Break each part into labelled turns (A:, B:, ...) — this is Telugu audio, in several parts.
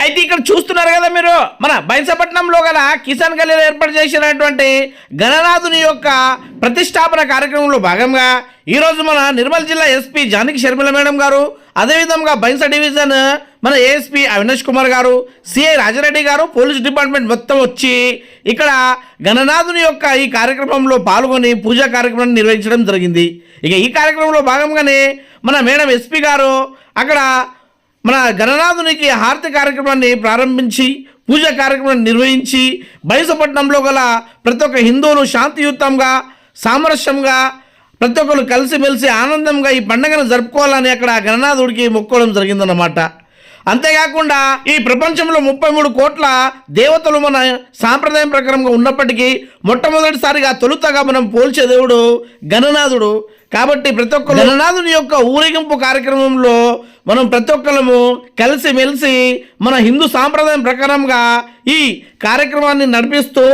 A: అయితే ఇక్కడ చూస్తున్నారు కదా మీరు? మన బైన్సపట్నంలో గల కిసాన్ గల్లీలో ఏర్పాటు చేసినటువంటి గణనాథుని యొక్క ప్రతిష్టాపన కార్యక్రమంలో భాగంగా ఈరోజు మన నిర్మల్ జిల్లా ఎస్పీ జానకి షర్మిల మేడం గారు అదేవిధంగా బైన్స డివిజన్ మన ఏఎస్పీ అవినాష్ కుమార్ గారు సిఐ రాజారెడ్డి గారు పోలీస్ డిపార్ట్మెంట్ మొత్తం వచ్చి ఇక్కడ గణనాథుని యొక్క ఈ కార్యక్రమంలో పాల్గొని పూజా కార్యక్రమాన్ని నిర్వహించడం జరిగింది. ఇక ఈ కార్యక్రమంలో భాగంగానే మన మేడం ఎస్పీ గారు అక్కడ మన గణనాథునికి హారతి కార్యక్రమాన్ని ప్రారంభించి పూజ కార్యక్రమాన్ని నిర్వహించి బైసపట్నంలో గల ప్రతి ఒక్క హిందువులు శాంతియుతంగా సామరస్యంగా ప్రతి ఒక్కరు కలిసిమెలిసి ఆనందంగా ఈ పండుగను జరుపుకోవాలని అక్కడ గణనాథుడికి మొక్కోవడం జరిగిందన్నమాట. అంతేకాకుండా ఈ ప్రపంచంలో ముప్పై మూడు కోట్ల దేవతలు మన సాంప్రదాయం ప్రకారంగా ఉన్నప్పటికీ మొట్టమొదటిసారిగా తొలుతగా మనం పోల్చే దేవుడు గణనాథుడు. కాబట్టి ప్రతి ఒక్క గణనాథుని యొక్క ఊరేగింపు కార్యక్రమంలో మనం ప్రతి ఒక్కరము కలిసి మెలిసి మన హిందూ సాంప్రదాయం ప్రకారంగా ఈ కార్యక్రమాన్ని నడిపిస్తూ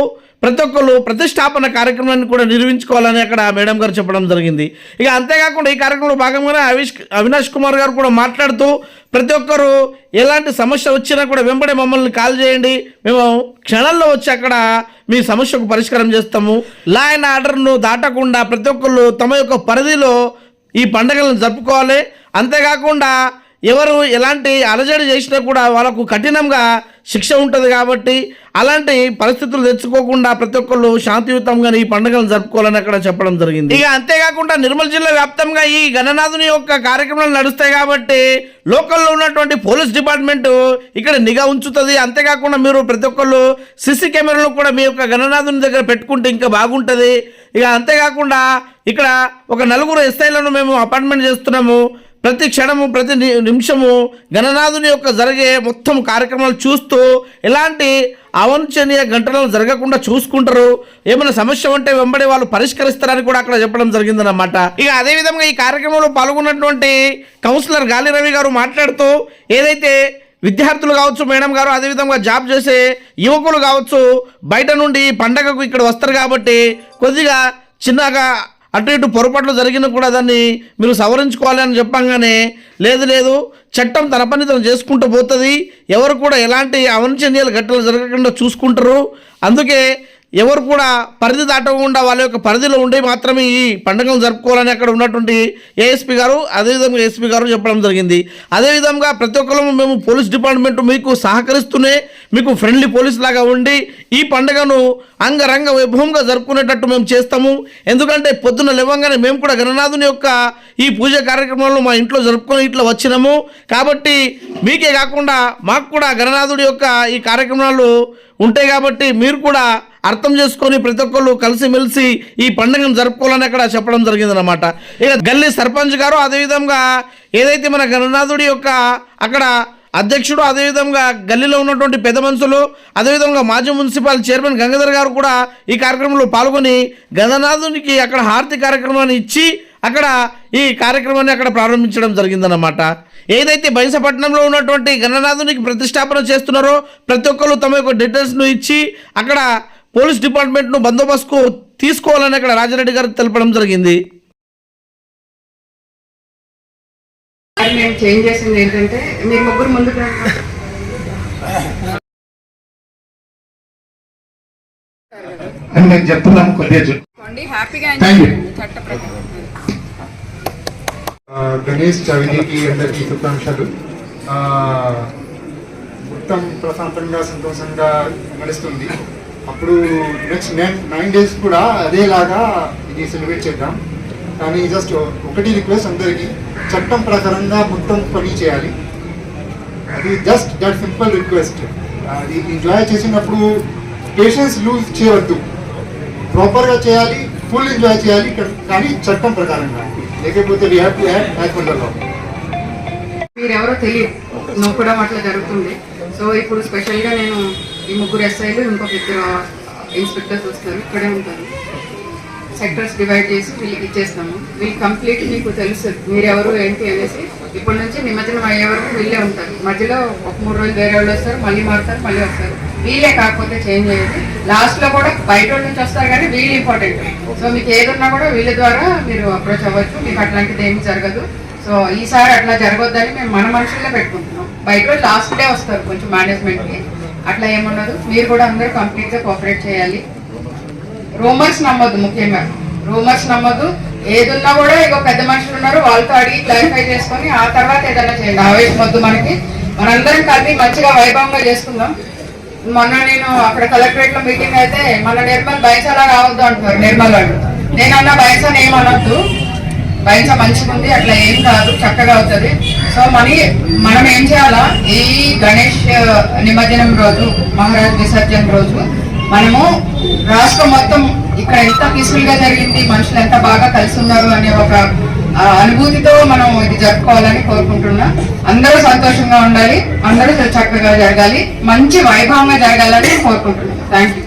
A: ప్రతి ఒక్కరు ప్రతిష్టాపన కార్యక్రమాన్ని కూడా నిర్వహించుకోవాలని అక్కడ మేడం గారు చెప్పడం జరిగింది. ఇక అంతేకాకుండా ఈ కార్యక్రమంలో భాగంగానే అవిష్ అవినాష్ కుమార్ గారు కూడా మాట్లాడుతూ ప్రతి ఒక్కరు ఎలాంటి సమస్య వచ్చినా కూడా వెంబడే మమ్మల్ని కాల్ చేయండి. మేము క్షణాల్లో వచ్చి అక్కడ మీ సమస్యకు పరిష్కారం చేస్తాము. లా అండ్ ఆర్డర్ను దాటకుండా ప్రతి ఒక్కళ్ళు తమ యొక్క పరిధిలో ఈ పండుగలను జరుపుకోవాలి. అంతేకాకుండా ఎవరు ఎలాంటి అలజడి చేసినా కూడా వాళ్ళకు కఠినంగా శిక్ష ఉంటుంది కాబట్టి అలాంటి పరిస్థితులు తెచ్చుకోకుండా ప్రతి ఒక్కళ్ళు శాంతియుతంగా ఈ పండుగలను జరుపుకోవాలని అక్కడ చెప్పడం జరిగింది. ఇక అంతేకాకుండా నిర్మల్ జిల్లా వ్యాప్తంగా ఈ గణనాథుని యొక్క కార్యక్రమాలు నడుస్తాయి కాబట్టి లోకల్లో ఉన్నటువంటి పోలీస్ డిపార్ట్మెంట్ ఇక్కడ నిఘా ఉంచుతుంది. అంతేకాకుండా మీరు ప్రతి ఒక్కళ్ళు సిసి కెమెరాలు కూడా మీ యొక్క గణనాథుని దగ్గర పెట్టుకుంటే ఇంకా బాగుంటుంది. ఇక అంతేకాకుండా ఇక్కడ ఒక నలుగురు ఎస్ఐలను మేము అపాయింట్మెంట్ చేస్తున్నాము. ప్రతి క్షణము ప్రతి ని- నిమిషము గణనాథుని యొక్క జరిగే మొత్తం కార్యక్రమాలు చూస్తూ ఎలాంటి అవాంఛనీయ ఘటనలు జరగకుండా చూసుకుంటారు. ఏమైనా సమస్య ఉంటే వెంబడి వాళ్ళు పరిష్కరిస్తారని కూడా అక్కడ చెప్పడం జరిగిందన్నమాట. ఇక అదే విధంగా ఈ కార్యక్రమంలో పాల్గొన్నటువంటి కౌన్సిలర్ గాలి రవి గారు మాట్లాడుతూ ఏదైతే విద్యార్థులు కావచ్చు మేడం గారు అదేవిధంగా జాబ్ చేసే యువకులు కావచ్చు బయట నుండి పండగకు ఇక్కడ వస్తారు కాబట్టి కొద్దిగా చిన్నగా అటు ఇటు పొరపాట్లు జరిగినా కూడా దాన్ని మీరు సవరించుకోవాలి అని చెప్పంగానే లేదు లేదు చట్టం తన పని తను చేసుకుంటూ పోతుంది. ఎవరు కూడా ఎలాంటి అవంఛనీయాలు ఘట్టలు జరగకుండా చూసుకుంటారు. అందుకే ఎవరు కూడా పరిధి దాటకుండా వాళ్ళ యొక్క పరిధిలో ఉండి మాత్రమే ఈ పండుగను జరుపుకోవాలని అక్కడ ఉన్నటువంటి ఏఎస్పీ గారు అదేవిధంగా ఏఎస్పీ గారు చెప్పడం జరిగింది. అదేవిధంగా ప్రతి ఒక్కరు మేము పోలీస్ డిపార్ట్మెంట్ మీకు సహకరిస్తూనే మీకు ఫ్రెండ్లీ పోలీస్ లాగా ఉండి ఈ పండుగను అంగరంగ వైభవంగా జరుపుకునేటట్టు మేము చేస్తాము. ఎందుకంటే పొద్దున్న లేవంగానే మేము కూడా గణనాథుని యొక్క ఈ పూజ కార్యక్రమంలో మా ఇంట్లో జరుపుకొని ఇట్లా వచ్చినాము. కాబట్టి మీకే కాకుండా మాకు కూడా గణనాథుడి యొక్క ఈ కార్యక్రమాలు ఉంటాయి కాబట్టి మీరు కూడా అర్థం చేసుకొని ప్రతి ఒక్కళ్ళు కలిసిమెలిసి ఈ పండుగను జరుపుకోవాలని అక్కడ చెప్పడం జరిగిందనమాట ఇక గల్లీ సర్పంచ్ గారు అదేవిధంగా ఏదైతే మన గణనాథుడి యొక్క అక్కడ అధ్యక్షుడు అదేవిధంగా గల్లీలో ఉన్నటువంటి పెద్ద మనుషులు అదేవిధంగా మాజీ మున్సిపల్ చైర్మన్ గంగాధర్ గారు కూడా ఈ కార్యక్రమంలో పాల్గొని గంగనాథునికి అక్కడ హారతి కార్యక్రమాన్ని ఇచ్చి అక్కడ ఈ కార్యక్రమాన్ని అక్కడ ప్రారంభించడం జరిగిందన్నమాట. ఏదైతే బైసపట్నంలో ఉన్నటువంటి గణనాథునికి ప్రతిష్టాపన చేస్తున్నారో ప్రతి ఒక్కరు తమ యొక్క డీటెయిల్స్ను ఇచ్చి అక్కడ పోలీస్ డిపార్ట్మెంట్ను బందోబస్తుకు తీసుకోవాలని అక్కడ రాజారెడ్డి గారు తెలపడం జరిగింది.
B: మరి మేము చేంజ్ చేసింది ఏంటంటే మీరు ముగ్గురు ముందుకు రండి.
C: అని నేను చెప్తున్నాను కొద్దిగా చూ-
B: చూడండి హ్యాపీగా
C: Thank you.
B: చట్ట ప్రకారం.
D: ఆ, గణేష్ చవితికి అందరికీ శుభాకాంక్షలు. ఆ, మొత్తం ప్రశాంతంగా సంతోషంగా నడుస్తుంది. అప్పుడు నెక్స్ట్ నైన్ నైన్ డేస్ కూడా అదేలాగా ఇది సెలబ్రేట్ చేద్దాం. కానీ జస్ట్ ఒకటి రిక్వెస్ట్ అందరికీ చట్టం ప్రకారంగా మొత్తం పని చేయాలి. అది జస్ట్ దట్ సింపుల్ రిక్వెస్ట్ అది ఎంజాయ్ చేసినప్పుడు పేషెన్స్ లూజ్ చేయవద్దు. ప్రాపర్గా చేయాలి ఫుల్ ఎంజాయ్ చేయాలి కానీ చట్టం ప్రకారంగా. లేకపోతే we have to act as per the law
B: మీరెవరో తెలియదు. నొక్కడం అట్లా జరుగుతుంది సో ఇప్పుడు స్పెషల్గా నేను ఈ ముగ్గురు ఎస్ఐలు ఇంకొక ఇద్దరు ఇన్స్పెక్టర్స్ వస్తారు ఇక్కడే ఉంటారు. సెక్టర్స్ డివైడ్ చేసి వీళ్ళకి ఇచ్చేస్తాము. వీళ్ళు కంప్లీట్ మీకు తెలుసు మీరెవరు ఏంటి అనేసి. ఇప్పటి నుంచి నిమజ్జనం అయ్యే వరకు వీళ్ళే ఉంటారు. మధ్యలో ఒక మూడు రోజులు వేరే వాళ్ళు వస్తారు మళ్ళీ మారుతారు మళ్ళీ వస్తారు. వీళ్ళే కాకపోతే చేంజ్ అయ్యేది. లాస్ట్లో కూడా బయట నుంచి వస్తారు కానీ వీళ్ళు ఇంపార్టెంట్ సో మీకు ఏదున్నా కూడా వీళ్ళ ద్వారా మీరు అప్రోచ్ అవ్వచ్చు. మీకు అట్లాంటిది ఏమీ జరగదు. సో ఈసారి అట్లా జరగొద్దని మేము మన మనుషుల్లో పెట్టుకుంటున్నాం. బయట లాస్ట్ డే వస్తారు కొంచెం మేనేజ్మెంట్కి అట్లా ఏముండదు. మీరు కూడా అందరూ కంప్లీట్గా కోఆపరేట్ చేయాలి. రూమర్స్ నమ్మద్దు ముఖ్యంగా. రూమర్స్ నమ్మద్దు. ఏదున్నా కూడా ఇక పెద్ద మనుషులు ఉన్నారు వాళ్ళతో అడిగి క్లారిఫై చేసుకొని ఆ తర్వాత ఏదైనా చేయండి. ఆవేశం వద్దు మనకి. మనందరం కలిపి మంచిగా వైభవంగా చేసుకుందాం. మొన్న నేను అక్కడ కలెక్టరేట్లో మీటింగ్ అయితే మన నిర్మల్ బయసలా రావద్దు అంటున్నారు నిర్మల్ వాళ్ళు. నేను అన్న ఏమనొద్దు. బయట మంచిగా ఉంది అట్లా ఏం కాదు చక్కగా అవుతుంది. సో మనీ మనం ఏం చేయాలా? ఈ గణేష్ నిమజ్జనం రోజు మహారాజ్ విసర్జన రోజు మనము రాష్ట్రం మొత్తం ఇక్కడ ఎంత పీస్ఫుల్గా జరిగింది మనుషులు ఎంత బాగా కలిసి ఉన్నారు అనే ఒక అనుభూతితో మనం ఇది జరుపుకోవాలని కోరుకుంటున్నా. అందరూ సంతోషంగా ఉండాలి అందరూ చక్కగా జరగాలి మంచి వైభవంగా జరగాలని కోరుకుంటున్నాను థ్యాంక్ యూ